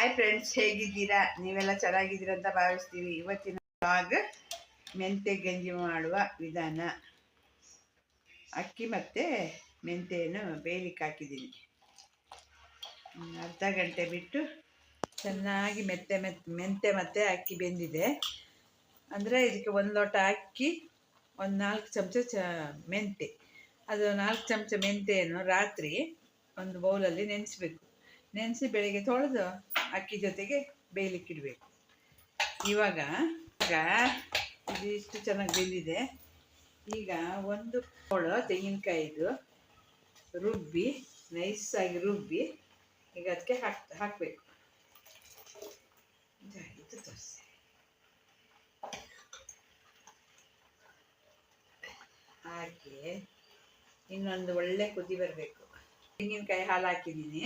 Hi friends ಹೇಗಿದ್ದೀರಾ? ನೀವೆಲ್ಲ ಚೆನ್ನಾಗಿದ್ದೀರಾ ಅಂತ ಭಾವಿಸ್ತೀವಿ. ಇವತ್ತಿನ ಬ್ಲಾಗ್ ಮೆಂತೆ ಗಂಜಿ ಮಾಡುವ ವಿಧಾನ. ಅಕ್ಕಿ ಮತ್ತೆ ಮೆಂತೆಯನ್ನು ಬೇಯಲಿಕ್ಕೆ ಹಾಕಿದ್ದೀನಿ. ಅರ್ಧ ಗಂಟೆ ಬಿಟ್ಟು ಚೆನ್ನಾಗಿ ಮೆತ್ತೆ ಮೆತ್, ಮೆಂತೆ ಮತ್ತೆ ಅಕ್ಕಿ ಬೆಂದಿದೆ. ಅಂದರೆ ಇದಕ್ಕೆ ಒಂದು ಲೋಟ ಅಕ್ಕಿ, ಒಂದು ನಾಲ್ಕು ಚಮಚ ಚ ಮೆಂತೆ. ಅದು ನಾಲ್ಕು ಚಮಚ ಮೆಂತೆಯನ್ನು ರಾತ್ರಿ ಒಂದು ಬೌಲಲ್ಲಿ ನೆನೆಸ್ಬೇಕು. ನೆನೆಸಿ ಬೆಳಿಗ್ಗೆ ತೊಳೆದು ಅಕ್ಕಿ ಜೊತೆಗೆ ಬೇಯಲಿಕ್ಕಿಡಬೇಕು ಇವಾಗ ಈಗ ಇದು ಇಷ್ಟು ಚೆನ್ನಾಗಿ ಬೆಂದಿದೆ. ಈಗ ಒಂದು ಹೋಳು ತೆಂಗಿನಕಾಯಿದು ರುಬ್ಬಿ, ನೈಸಾಗಿ ರುಬ್ಬಿ ಈಗ ಅದಕ್ಕೆ ಹಾಕ್, ಹಾಕಬೇಕು. ಇದು ತೋರಿಸಿ. ಹಾಕಿ ಇನ್ನೊಂದು ಒಳ್ಳೆ ಕುದಿ ಬರಬೇಕು. ತೆಂಗಿನಕಾಯಿ ಹಾಲು ಹಾಕಿದ್ದೀನಿ.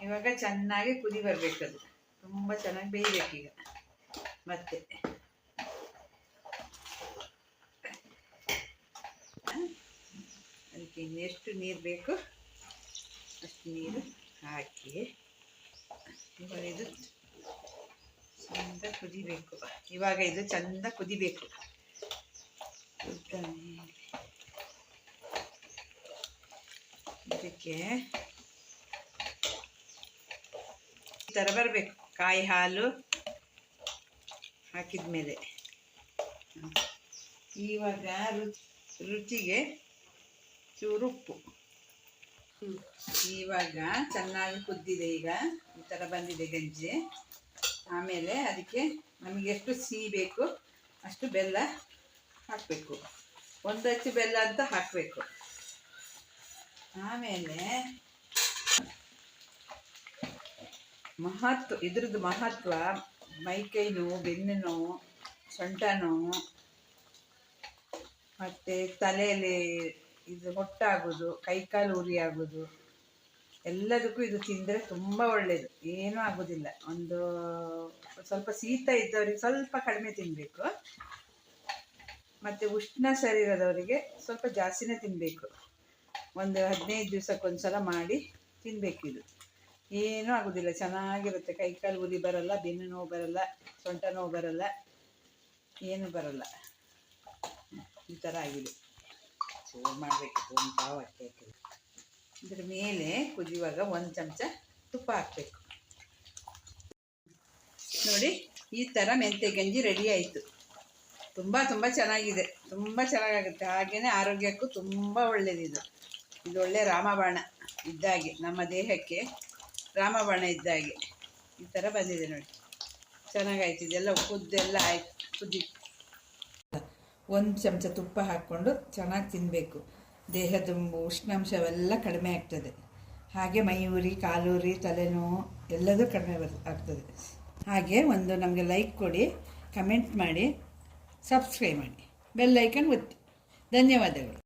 ಇವಾಗ ಚೆನ್ನಾಗಿ ಕುದಿ ಬರಬೇಕು ಅದು ತುಂಬ ಚೆನ್ನಾಗಿ ಬೇಯಬೇಕೀಗ. ಮತ್ತೆ. ಅದಕ್ಕೆ ಇನ್ನೆಷ್ಟು ನೀರು ಬೇಕು? ಅಷ್ಟು ನೀರು ಹಾಕಿ. ಇವಾಗ ಇದು ಚಂದ ಕುದಿಬೇಕು. ಇವಾಗ ಇದು ಚಂದ ಕುದಿಬೇಕು. ಇದಕ್ಕೆ ಈ ಥರ ಬರಬೇಕು. ಕಾಯಿ ಹಾಲು ಹಾಕಿದ ಮೇಲೆ ಇವಾಗ ರುಚಿ ರುಚಿಗೆ ಚೂರು ಉಪ್ಪು. ಇವಾಗ ಚೆನ್ನಾಗಿ ಕುದ್ದಿದೆ ಈಗ. ಈ ಥರ ಬಂದಿದೆ ಗಂಜಿ. ಆಮೇಲೆ ಅದಕ್ಕೆ ನಮಗೆ ಎಷ್ಟು ಸಿಹಿ ಬೇಕು ಅಷ್ಟು ಬೆಲ್ಲ ಹಾಕಬೇಕು. ಒಂದು ಬೆಲ್ಲ ಅಂತ ಹಾಕಬೇಕು. ಆಮೇಲೆ ಮಹತ್ವ, ಇದ್ರದ್ದು ಮಹತ್ವ ಮೈಕೈ ನೋವು ಬೆನ್ನು ನೋವು ಸೊಂಟ ನೋವು ಮತ್ತು ತಲೆಯಲ್ಲಿ ಇದು ಹೊಟ್ಟಾಗೋದು, ಕೈಕಾಲು ಉರಿ ಆಗೋದು ಎಲ್ಲದಕ್ಕೂ ಇದು ತಿಂದರೆ ತುಂಬ ಒಳ್ಳೆಯದು ಏನೂ ಆಗೋದಿಲ್ಲ. ಒಂದು ಸ್ವಲ್ಪ ಶೀತ ಇದ್ದವರಿಗೆ ಸ್ವಲ್ಪ ಕಡಿಮೆ ತಿನ್ನಬೇಕು ಮತ್ತು ಉಷ್ಣ ಶರೀರದವರಿಗೆ ಸ್ವಲ್ಪ ಜಾಸ್ತಿನೇ ತಿನ್ನಬೇಕು ಒಂದು ಹದಿನೈದು ದಿವಸಕ್ಕೊಂದ್ಸಲ ಮಾಡಿ ತಿನ್ನಬೇಕಿದು ಏನೂ ಆಗೋದಿಲ್ಲ ಚೆನ್ನಾಗಿರುತ್ತೆ. ಕೈ ಕಾಲು ಉದಿ ಬರಲ್ಲ ಬೆನ್ನು ನೋವು ಬರಲ್ಲ ಸೊಂಟ ನೋವು ಬರಲ್ಲ ಏನು ಬರಲ್ಲ. ಈ ಥರ ಆಗಿದೆ. ಚೂರು ಮಾಡಬೇಕಿತ್ತು ಒಂದು ಪಾವು ಅಕ್ಕಿ ಇದ್ರ ಮೇಲೆ ಕುದಿಯುವಾಗ ಒಂದು ಚಮಚ ತುಪ್ಪ ಹಾಕಬೇಕು. ನೋಡಿ ಈ ಥರ ಮೆಂತೆ ಗಂಜಿ ರೆಡಿ ಆಯಿತು. ತುಂಬ ತುಂಬ ಚೆನ್ನಾಗಿದೆ. ತುಂಬ ಚೆನ್ನಾಗಾಗುತ್ತೆ. ಹಾಗೆಯೇ ಆರೋಗ್ಯಕ್ಕೂ ತುಂಬ ಒಳ್ಳೆಯದಿದು ಇದು ಒಳ್ಳೆ ರಾಮಬಾಣ ಇದ್ದಾಗೆ ನಮ್ಮ ದೇಹಕ್ಕೆ. ರಾಮಬಾಣ ಇದ್ದ ಹಾಗೆ. ಈ ಥರ ಬಂದಿದೆ ನೋಡಿ. ಚೆನ್ನಾಗಾಯ್ತು. ಇದೆಲ್ಲ ಕುದ್ದೆಲ್ಲ ಆಯ್ತು. ಕುದ್ದಿ ಒಂದು ಚಮಚ ತುಪ್ಪ ಹಾಕ್ಕೊಂಡು ಚೆನ್ನಾಗಿ ತಿನ್ನಬೇಕು ದೇಹದ ಉಷ್ಣಾಂಶವೆಲ್ಲ ಕಡಿಮೆ ಆಗ್ತದೆ. ಹಾಗೆ ಮೈ ಉರಿ ಕಾಲುರಿ ತಲೆನೋವು ಎಲ್ಲದೂ ಕಡಿಮೆ ಬರ್, ಆಗ್ತದೆ. ಹಾಗೆ ಒಂದು ನಮಗೆ ಲೈಕ್ ಕೊಡಿ ಕಮೆಂಟ್ ಮಾಡಿ ಸಬ್ಸ್ಕ್ರೈಬ್ ಮಾಡಿ. ಬೆಲ್ ಐಕನ್ ಒತ್ತಿ. ಧನ್ಯವಾದಗಳು.